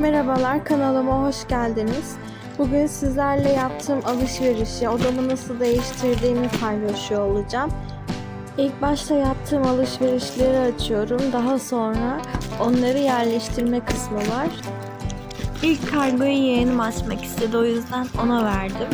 Merhabalar kanalıma hoş geldiniz. Bugün sizlerle yaptığım alışverişi, odamı nasıl değiştirdiğimi paylaşıyor olacağım. İlk başta yaptığım alışverişleri açıyorum. Daha sonra onları yerleştirme kısmı var. İlk kargoyu yeğenim açmak istedi o yüzden ona verdim.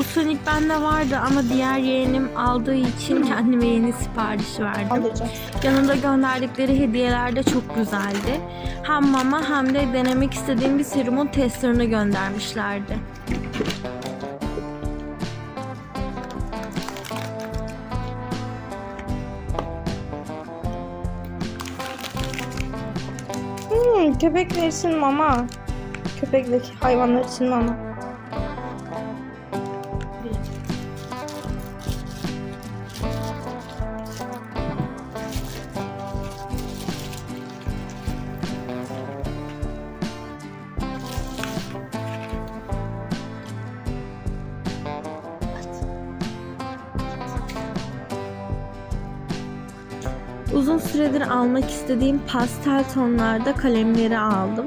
Bu Sonic bende vardı ama diğer yeğenim aldığı için kendime yeni sipariş verdim. Alacağım. Yanında gönderdikleri hediyeler de çok güzeldi. Hem mama hem de denemek istediğim bir serumun testerını göndermişlerdi. Hmm, köpekler için mama. Köpekdeki hayvanlar için mama. Uzun süredir almak istediğim pastel tonlarda kalemleri aldım.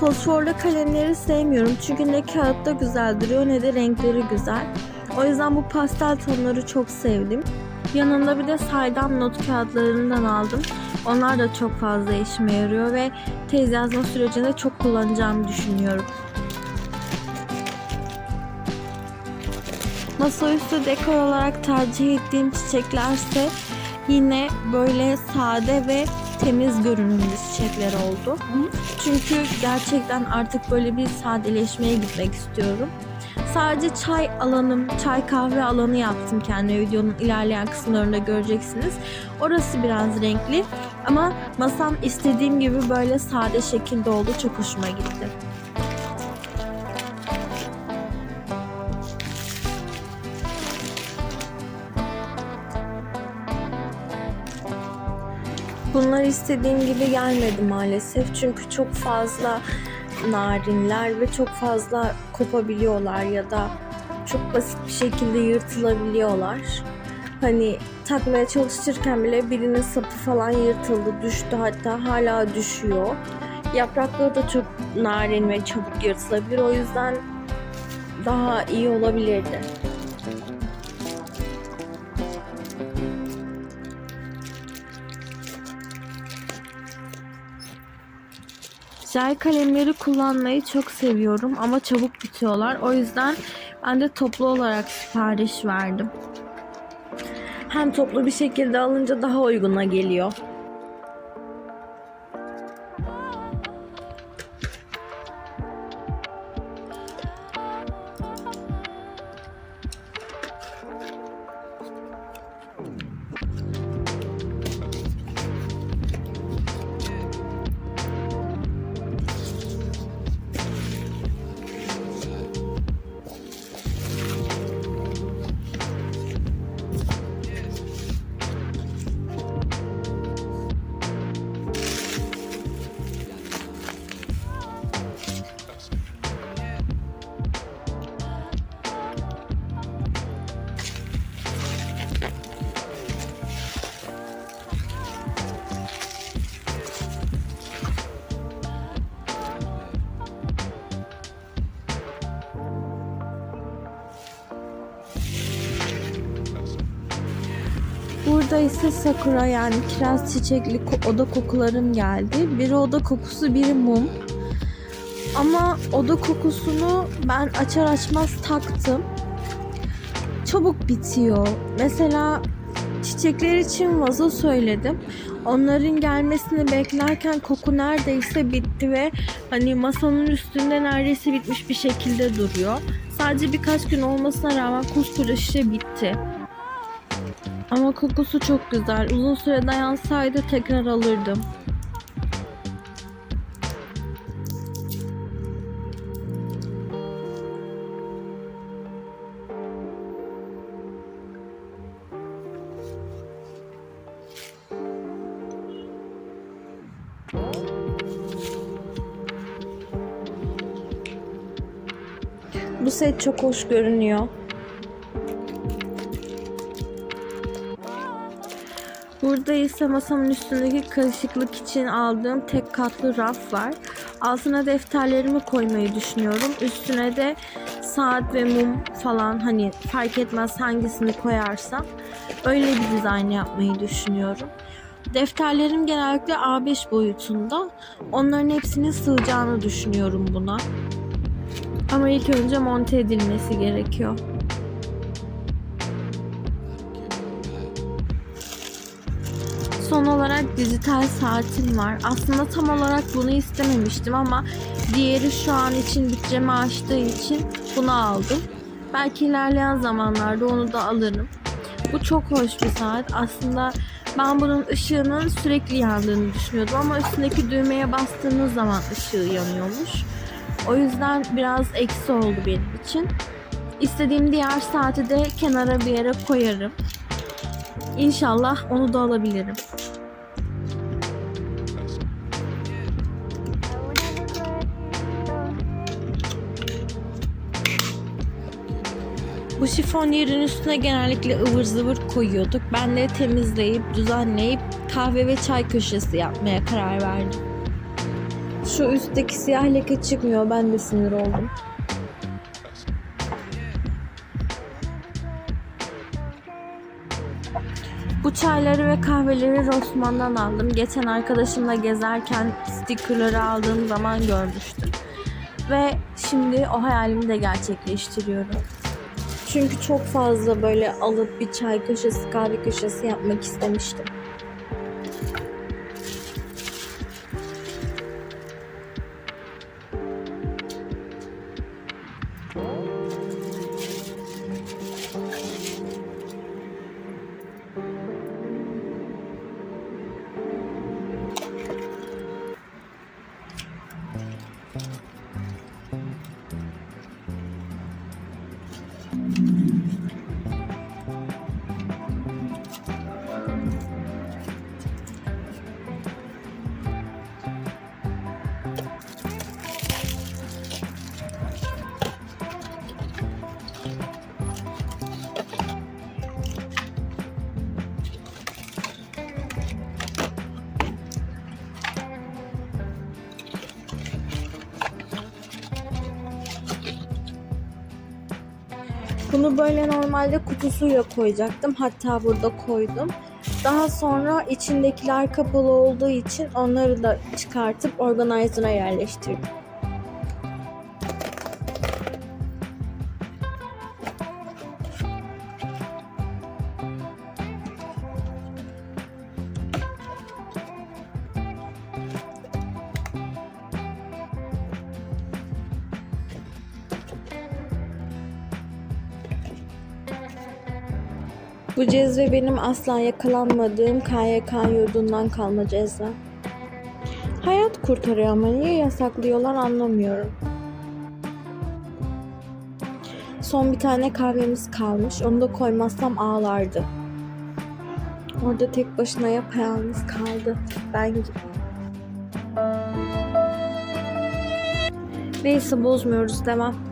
Fosforlu kalemleri sevmiyorum çünkü ne kağıtta güzel duruyor ne de renkleri güzel. O yüzden bu pastel tonları çok sevdim. Yanında bir de saydam not kağıtlarından aldım. Onlar da çok fazla işime yarıyor ve tez yazma sürecinde çok kullanacağımı düşünüyorum. Masaüstü dekor olarak tercih ettiğim çiçeklerse yine böyle sade ve temiz görünümlü çiçekler oldu. Çünkü gerçekten artık böyle bir sadeleşmeye gitmek istiyorum. Sadece çay alanım, çay kahve alanı yaptım kendi videonun ilerleyen kısımlarında göreceksiniz. Orası biraz renkli ama masam istediğim gibi böyle sade şekilde oldu. Çok hoşuma gitti. Bunlar istediğim gibi gelmedi maalesef. Çünkü çok fazla narinler ve çok fazla kopabiliyorlar ya da çok basit bir şekilde yırtılabiliyorlar. Hani takmaya çalışırken bile birinin sapı falan yırtıldı, düştü hatta hala düşüyor. Yaprakları da çok narin ve çabuk yırtılabilir. O yüzden daha iyi olabilirdi. Jel kalemleri kullanmayı çok seviyorum ama çabuk bitiyorlar. O yüzden ben de toplu olarak sipariş verdim. Hem toplu bir şekilde alınca daha uyguna geliyor. İse sakura yani kiraz çiçekli oda kokularım geldi. Biri oda kokusu, biri mum. Ama oda kokusunu ben açar açmaz taktım. Çabuk bitiyor. Mesela çiçekler için vazo söyledim. Onların gelmesini beklerken koku neredeyse bitti ve hani masanın üstünde neredeyse bitmiş bir şekilde duruyor. Sadece birkaç gün olmasına rağmen koskoca şişe bitti. Ama kokusu çok güzel. Uzun süre dayansaydı tekrar alırdım. Bu set çok hoş görünüyor. Burada ise masamın üstündeki karışıklık için aldığım tek katlı raf var. Altına defterlerimi koymayı düşünüyorum. Üstüne de saat ve mum falan hani fark etmez hangisini koyarsam öyle bir dizayn yapmayı düşünüyorum. Defterlerim genellikle A5 boyutunda. Onların hepsinin sığacağını düşünüyorum buna. Ama ilk önce monte edilmesi gerekiyor. Son olarak dijital saatim var. Aslında tam olarak bunu istememiştim ama diğeri şu an için bütçemi aştığı için bunu aldım. Belki ilerleyen zamanlarda onu da alırım. Bu çok hoş bir saat. Aslında ben bunun ışığının sürekli yandığını düşünüyordum ama üstündeki düğmeye bastığınız zaman ışığı yanıyormuş. O yüzden biraz eksi oldu benim için. İstediğim diğer saati de kenara bir yere koyarım. İnşallah onu da alabilirim. Bu şifon yerin üstüne genellikle ıvır zıvır koyuyorduk. Ben de temizleyip, düzenleyip kahve ve çay köşesi yapmaya karar verdim. Şu üstteki siyah leke çıkmıyor. Ben de sinir oldum. Bu çayları ve kahveleri Rossmann'dan aldım. Geçen arkadaşımla gezerken stickerları aldığım zaman görmüştüm. Ve şimdi o hayalimi de gerçekleştiriyorum. Çünkü çok fazla böyle alıp bir çay köşesi, kahve köşesi yapmak istemiştim. Bunu böyle normalde kutusuyla koyacaktım. Hatta burada koydum. Daha sonra içindekiler kapalı olduğu için onları da çıkartıp organizer'a yerleştirdim. Bu cezve benim asla yakalanmadığım KYK yurdundan kalma cezve. Hayat kurtarıyor ama niye yasaklıyorlar anlamıyorum. Son bir tane kahvemiz kalmış. Onu da koymazsam ağlardı. Orada tek başına yapayalnız kaldı. Ben. Neyse bozmuyoruz devam.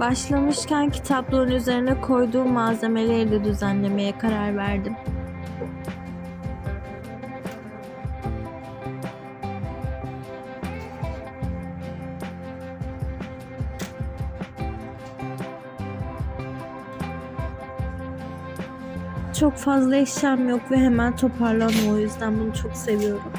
Başlamışken kitaplığın üzerine koyduğum malzemeleri de düzenlemeye karar verdim. Çok fazla eşyam yok ve hemen toparlanma o yüzden bunu çok seviyorum.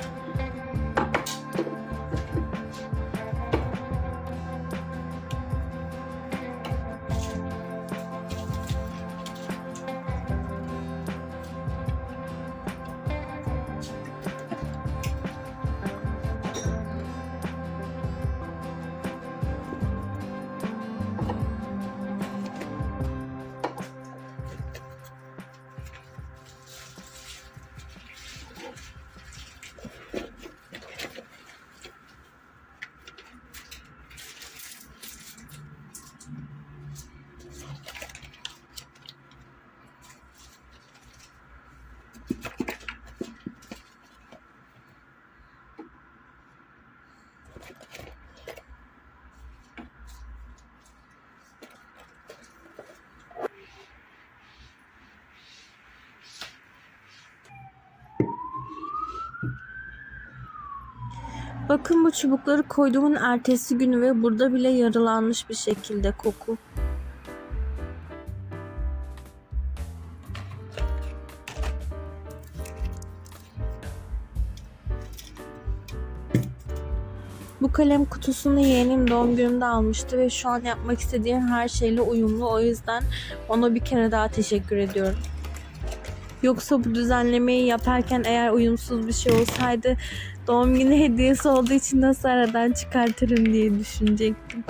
Bakın bu çubukları koyduğumun ertesi günü ve burada bile yarılanmış bir şekilde koku. Bu kalem kutusunu yeğenim doğum günümde almıştı ve şu an yapmak istediğim her şeyle uyumlu. O yüzden ona bir kere daha teşekkür ediyorum. Yoksa bu düzenlemeyi yaparken eğer uyumsuz bir şey olsaydı doğum günü hediyesi olduğu için nasıl aradan çıkartırım diye düşünecektim.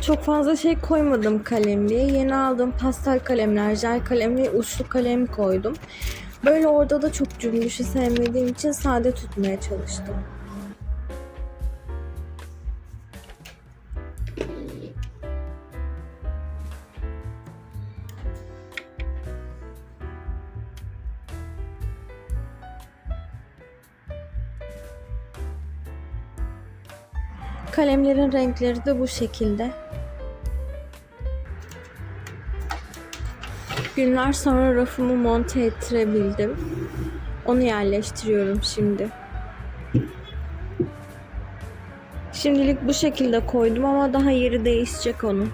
Çok fazla şey koymadım kalemliğe. Yeni aldığım pastel kalemler, jel kalem ve uçlu kalem koydum. Böyle orada da çok cümbüşü sevmediğim için sade tutmaya çalıştım. Kalemlerin renkleri de bu şekilde. Günler sonra rafımı monte ettirebildim. Onu yerleştiriyorum şimdi. Şimdilik bu şekilde koydum ama daha yeri değişecek onun.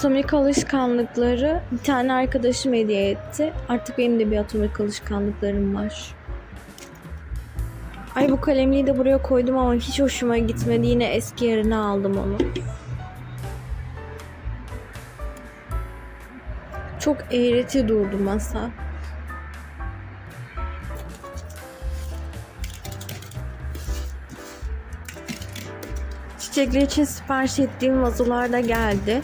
Atomik alışkanlıkları bir tane arkadaşım hediye etti. Artık benim de bir atomik alışkanlıklarım var. Ay bu kalemliği de buraya koydum ama hiç hoşuma gitmedi. Yine eski yerine aldım onu. Çok eğreti durdu masa. Çiçekler için sipariş ettiğim vazolar da geldi.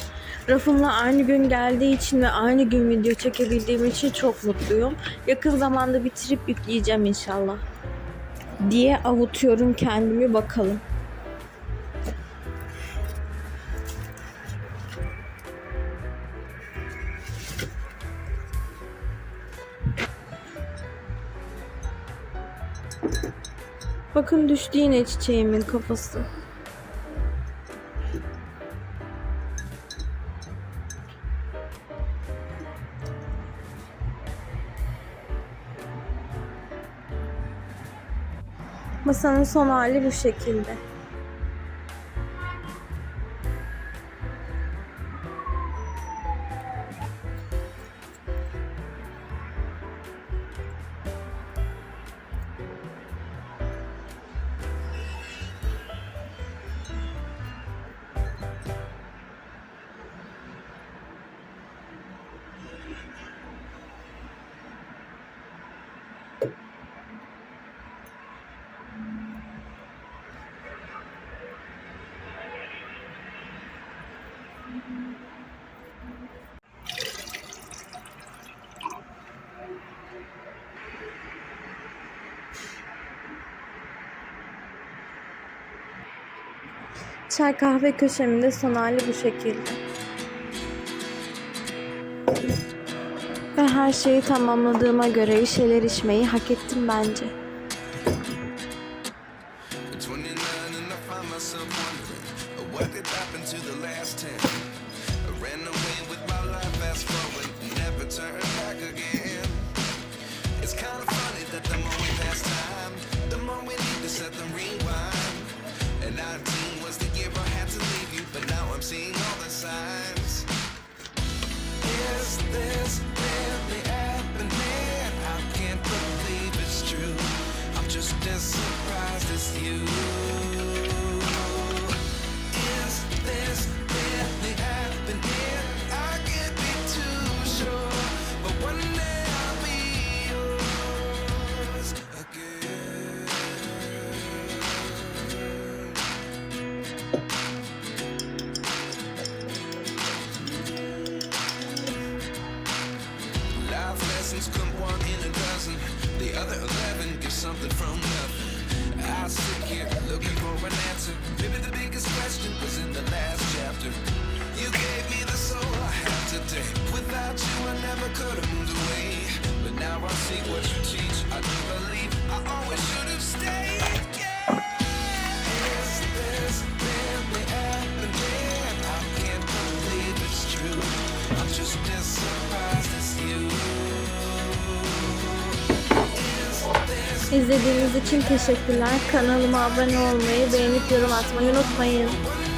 Rafımla aynı gün geldiği için ve aynı gün video çekebildiğim için çok mutluyum. Yakın zamanda bitirip yükleyeceğim inşallah. Diye avutuyorum kendimi bakalım. Bakın düştü yine çiçeğimin kafası. Masanın son hali bu şekilde. Çay kahve köşemin de son hali bu şekilde. Ve her şeyi tamamladığıma göre bir şeyler içmeyi hak ettim bence. 29 and I find myself wondering what did happen to the last 10. I ran away with my life, fast forward, never turn back again. It's kind of funny that the more we pass time, the more we need to set them rewind. Seeing all the signs. Is this really happening? I can't believe it's true. I'm just as surprised as you. I see what you teach. I do believe I always should have stayed. İzlediğiniz için teşekkürler. Kanalıma abone olmayı, beğenip yorum atmayı unutmayın.